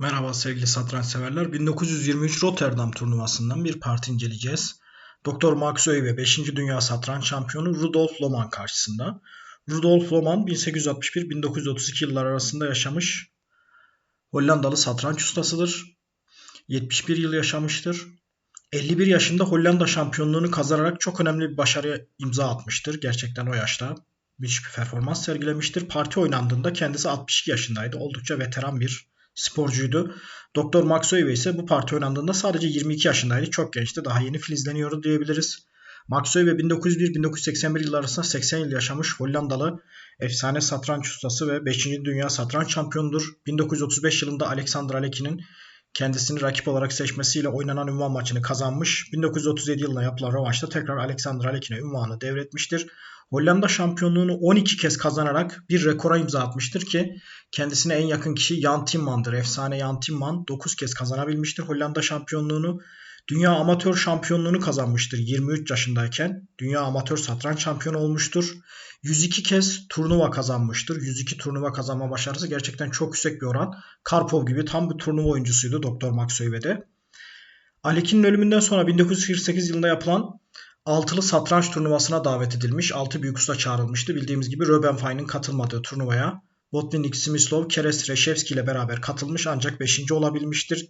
Merhaba sevgili satranç severler. 1923 Rotterdam turnuvasından bir parti inceleyeceğiz. Dr. Max Öy 5. Dünya Satranç Şampiyonu Rudolf Loman karşısında. Rudolf Loman 1861-1932 yıllar arasında yaşamış Hollandalı satranç ustasıdır. 71 yıl yaşamıştır. 51 yaşında Hollanda şampiyonluğunu kazanarak çok önemli bir başarıya imza atmıştır. Gerçekten o yaşta müthiş bir performans sergilemiştir. Parti oynandığında kendisi 62 yaşındaydı. Oldukça veteran bir sporcuydu. Doktor Max Öve ise bu parti oynandığında sadece 22 yaşındaydı. Çok gençti. Daha yeni filizleniyordu diyebiliriz. Max Öve 1901-1981 yılları arasında 80 yıl yaşamış Hollandalı efsane satranç ustası ve 5. Dünya Satranç Şampiyonudur. 1935 yılında Alexander Alekin'in kendisini rakip olarak seçmesiyle oynanan ünvan maçını kazanmış. 1937 yılında yapılan rövanşta tekrar Alexander Alekin'e ünvanı devretmiştir. Hollanda şampiyonluğunu 12 kez kazanarak bir rekora imza atmıştır ki kendisine en yakın kişi Jan Timman'dır. Efsane Jan Timman 9 kez kazanabilmiştir Hollanda şampiyonluğunu. Dünya amatör şampiyonluğunu kazanmıştır 23 yaşındayken. Dünya amatör satranç şampiyonu olmuştur. 102 kez turnuva kazanmıştır. 102 turnuva kazanma başarısı gerçekten çok yüksek bir oran. Karpov gibi tam bir turnuva oyuncusuydu Doktor Max Öyve'de. Alekin'in ölümünden sonra 1948 yılında yapılan altılı satranç turnuvasına davet edilmiş. Altı büyük usta çağrılmıştı. Bildiğimiz gibi Röbenfein'in katılmadığı turnuvaya Botvinnik, Smyslov, Keres, Reşevski ile beraber katılmış ancak 5. olabilmiştir.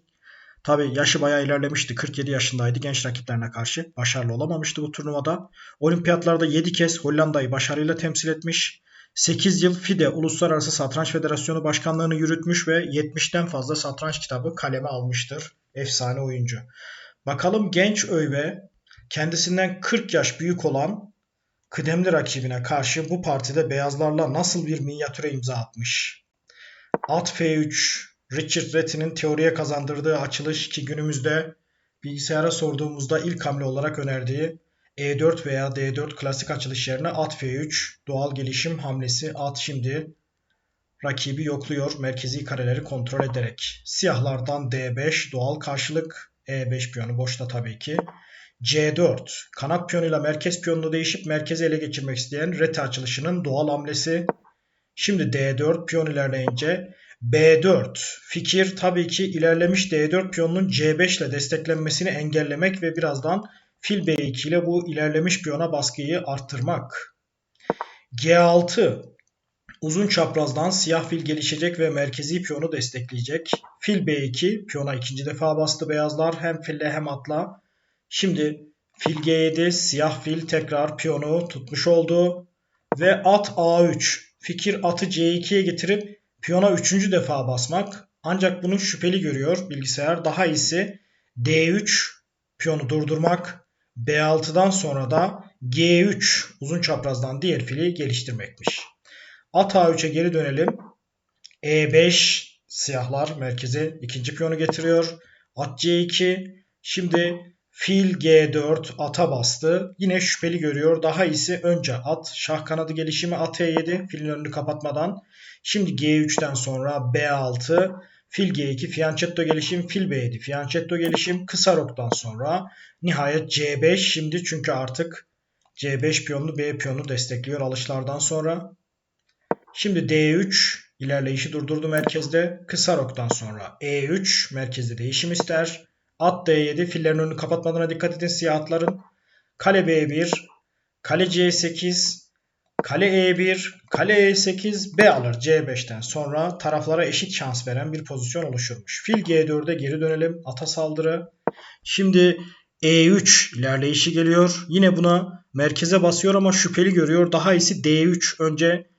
Tabi yaşı bayağı ilerlemişti. 47 yaşındaydı. Genç rakiplerine karşı başarılı olamamıştı bu turnuvada. Olimpiyatlarda 7 kez Hollanda'yı başarıyla temsil etmiş. 8 yıl FIDE Uluslararası Satranç Federasyonu Başkanlığını yürütmüş ve 70'ten fazla satranç kitabı kaleme almıştır. Efsane oyuncu. Bakalım genç Öyve kendisinden 40 yaş büyük olan kıdemli rakibine karşı bu partide beyazlarla nasıl bir minyatüre imza atmış. At F3, Richard Retty'nin teoriye kazandırdığı açılış ki günümüzde bilgisayara sorduğumuzda ilk hamle olarak önerdiği E4 veya D4 klasik açılış yerine at F3 doğal gelişim hamlesi at şimdi rakibi yokluyor merkezi kareleri kontrol ederek. Siyahlardan D5 doğal karşılık E5 piyonu boşta tabii ki. C4 kanat piyonuyla merkez piyonunu değişip merkezi ele geçirmek isteyen rete açılışının doğal hamlesi. Şimdi D4 piyon ilerleyince B4 fikir tabii ki ilerlemiş D4 piyonunun C5 ile desteklenmesini engellemek ve birazdan fil B2 ile bu ilerlemiş piyona baskıyı arttırmak. G6 uzun çaprazdan siyah fil gelişecek ve merkezi piyonu destekleyecek. Fil B2 piyona ikinci defa bastı beyazlar hem fille hem atla. Şimdi fil G7 siyah fil tekrar piyonu tutmuş oldu. Ve at A3 fikir atı C2'ye getirip piyona üçüncü defa basmak. Ancak bunu şüpheli görüyor bilgisayar. Daha iyisi D3 piyonu durdurmak. B6'dan sonra da G3 uzun çaprazdan diğer fili geliştirmekmiş. At A3'e geri dönelim. E5 siyahlar merkeze ikinci piyonu getiriyor. At C2. Şimdi Fil G4 ata bastı. Yine şüpheli görüyor. Daha iyisi önce at. Şah kanadı gelişimi at E7. Filin önünü kapatmadan. Şimdi G3'ten sonra B6. Fil G2 fianchetto gelişim. Fil B7 fianchetto gelişim. Kısa roktan sonra nihayet C5. Şimdi çünkü artık C5 piyonunu B piyonunu destekliyor alışlardan sonra. Şimdi D3 ilerleyişi durdurdu merkezde. Kısa roktan sonra E3 merkezde değişim ister. At D7. Fillerin önünü kapatmadığına dikkat edin siyah atların. Kale B1. Kale C8. Kale E1. Kale E8. B alır C5'ten sonra taraflara eşit şans veren bir pozisyon oluşurmuş. Fil G4'e geri dönelim. Ata saldırı. Şimdi E3 ilerleyişi geliyor. Yine buna merkeze basıyor ama şüpheli görüyor. Daha iyisi D3. Önce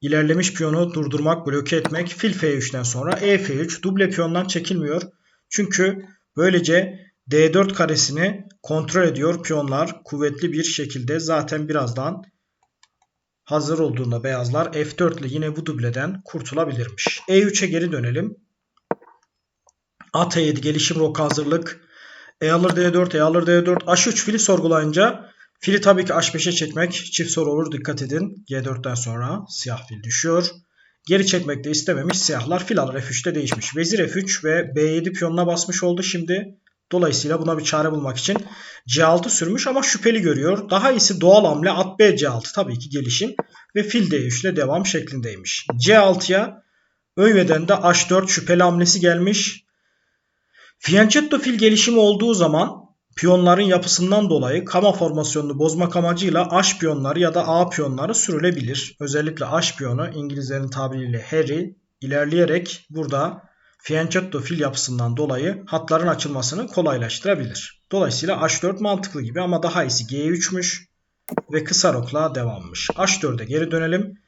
ilerlemiş piyonu durdurmak, bloke etmek. Fil F3'ten sonra E F3 duble piyondan çekilmiyor. Çünkü Böylece D4 karesini kontrol ediyor piyonlar kuvvetli bir şekilde. Zaten birazdan hazır olduğunda beyazlar F4 ile yine bu dubleden kurtulabilirmiş. E3'e geri dönelim. At E7 gelişim rok hazırlık. E alır D4, E alır D4. H3 fili sorgulayınca fili tabii ki H5'e çekmek çift soru olur dikkat edin. G4'ten sonra siyah fil düşüyor. Geri çekmek de istememiş siyahlar fil alır F3'te değişmiş. Vezir F3 ve B7 piyonuna basmış oldu şimdi. Dolayısıyla buna bir çare bulmak için C6 sürmüş ama şüpheli görüyor. Daha iyisi doğal hamle at B C6 tabii ki gelişim ve fil D3 ile devam şeklindeymiş. C6'ya Öyve'den de H4 şüpheli hamlesi gelmiş. Fianchetto fil gelişimi olduğu zaman piyonların yapısından dolayı kama formasyonunu bozmak amacıyla H piyonları ya da A piyonları sürülebilir. Özellikle H piyonu İngilizlerin tabiriyle Harry ilerleyerek burada Fianchetto fil yapısından dolayı hatların açılmasını kolaylaştırabilir. Dolayısıyla H4 mantıklı gibi ama daha iyisi G3'müş ve kısa rokla devammış. H4'e geri dönelim.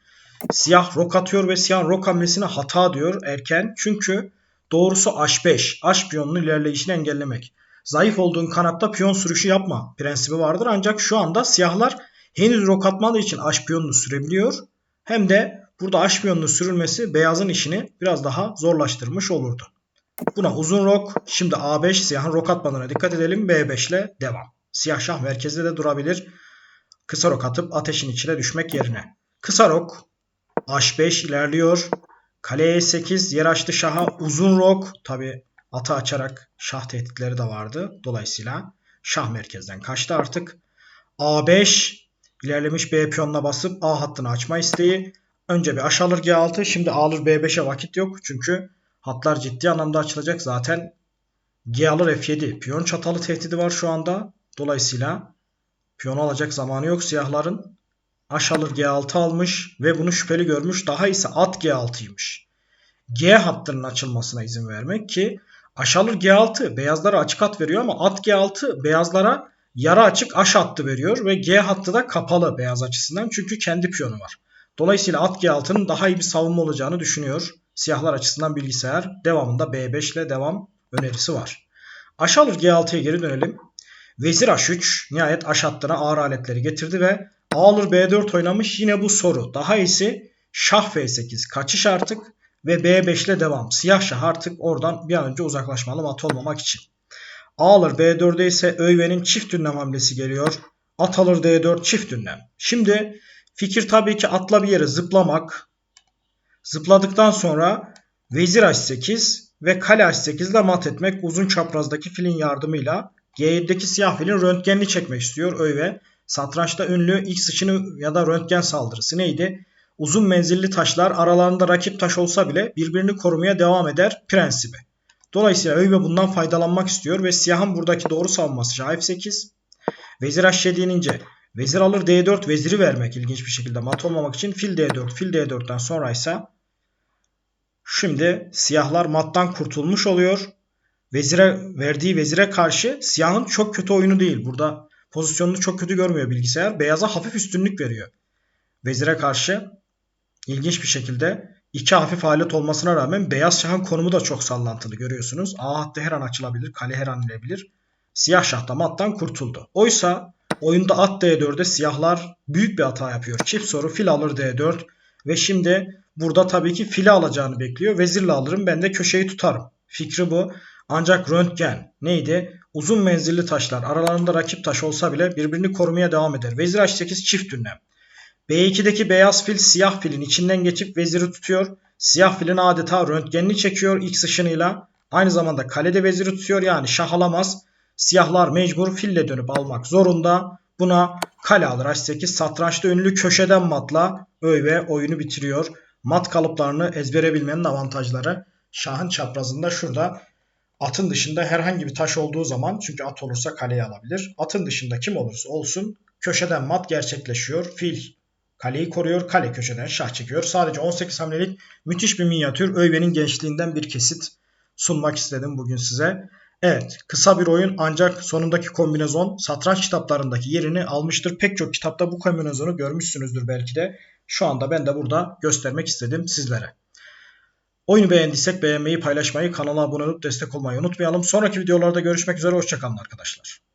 Siyah rok atıyor ve siyah rok hamlesine hata diyor erken. Çünkü doğrusu H5. H piyonunun ilerleyişini engellemek. Zayıf olduğun kanatta piyon sürüşü yapma prensibi vardır. Ancak şu anda siyahlar henüz rok atmadığı için H piyonunu sürebiliyor. Hem de burada H piyonunun sürülmesi beyazın işini biraz daha zorlaştırmış olurdu. Buna uzun rok. Şimdi A5 siyahın rok atmadığına dikkat edelim. B5 ile devam. Siyah şah merkezde de durabilir. Kısa rok atıp ateşin içine düşmek yerine. Kısa rok H5 ilerliyor. Kale E8 yer açtı şaha. Uzun rok. Tabi atı açarak şah tehditleri de vardı. Dolayısıyla şah merkezden kaçtı artık. A5 ilerlemiş B piyonuna basıp A hattını açma isteği. Önce bir H alır G6. Şimdi alır B5'e vakit yok. Çünkü hatlar ciddi anlamda açılacak. Zaten G alır F7. Piyon çatalı tehdidi var şu anda. Dolayısıyla piyon alacak zamanı yok siyahların. H alır G6 almış ve bunu şüpheli görmüş. Daha ise at G6'ymış. G hattının açılmasına izin vermek ki H alır G6 beyazlara açık at veriyor ama at G6 beyazlara yarı açık H hattı veriyor ve G hattı da kapalı beyaz açısından çünkü kendi piyonu var. Dolayısıyla at G6'nın daha iyi bir savunma olacağını düşünüyor. Siyahlar açısından bilgisayar. Devamında B5 ile devam önerisi var. H alır G6'ya geri dönelim. Vezir H3 nihayet H hattına ağır aletleri getirdi ve alır B4 oynamış. Yine bu soru. Daha iyisi şah F8 kaçış artık ve B5 ile devam. Siyah şah artık oradan bir an önce uzaklaşmalı mat olmamak için. A alır B4'e ise Öyve'nin çift ünlem hamlesi geliyor. At alır D4 çift ünlem. Şimdi fikir tabii ki atla bir yere zıplamak. Zıpladıktan sonra vezir H8 ve kale H8 ile mat etmek uzun çaprazdaki filin yardımıyla G7'deki siyah filin röntgenini çekmek istiyor Öyve. Satrançta ünlü ilk sıçını ya da röntgen saldırısı neydi? Uzun menzilli taşlar aralarında rakip taş olsa bile birbirini korumaya devam eder prensibi. Dolayısıyla Öyve bundan faydalanmak istiyor ve siyahın buradaki doğru savunması şah f8. Vezir h7 inince vezir alır d4 veziri vermek ilginç bir şekilde mat olmamak için fil d4 fil d4'ten sonra ise şimdi siyahlar mattan kurtulmuş oluyor. Vezire verdiği vezire karşı siyahın çok kötü oyunu değil. Burada pozisyonunu çok kötü görmüyor bilgisayar. Beyaza hafif üstünlük veriyor. Vezire karşı ilginç bir şekilde iki hafif alet olmasına rağmen beyaz şahın konumu da çok sallantılı görüyorsunuz. A hattı her an açılabilir. Kale her an inebilir. Siyah şah da mattan kurtuldu. Oysa oyunda at D4'de siyahlar büyük bir hata yapıyor. Çift soru fil alır D4 ve şimdi burada tabii ki fili alacağını bekliyor. Vezirle alırım ben de köşeyi tutarım. Fikri bu. Ancak röntgen neydi? Uzun menzilli taşlar aralarında rakip taş olsa bile birbirini korumaya devam eder. Vezir H8 çift ünlem. B2'deki beyaz fil siyah filin içinden geçip veziri tutuyor. Siyah filin adeta röntgenini çekiyor X ışınıyla. Aynı zamanda kalede veziri tutuyor yani şah alamaz. Siyahlar mecbur fille dönüp almak zorunda. Buna kale alır H8 satrançta ünlü köşeden matla öyle oyunu bitiriyor. Mat kalıplarını ezbere bilmenin avantajları şahın çaprazında şurada Atın dışında herhangi bir taş olduğu zaman çünkü at olursa kaleyi alabilir. Atın dışında kim olursa olsun köşeden mat gerçekleşiyor. Fil kaleyi koruyor. Kale köşeden şah çekiyor. Sadece 18 hamlelik müthiş bir minyatür. Öyve'nin gençliğinden bir kesit sunmak istedim bugün size. Evet kısa bir oyun ancak sonundaki kombinezon satranç kitaplarındaki yerini almıştır. Pek çok kitapta bu kombinezonu görmüşsünüzdür belki de. Şu anda ben de burada göstermek istedim sizlere. Oyunu beğendiysek beğenmeyi, paylaşmayı, kanala abone olup destek olmayı unutmayalım. Sonraki videolarda görüşmek üzere. Hoşçakalın arkadaşlar.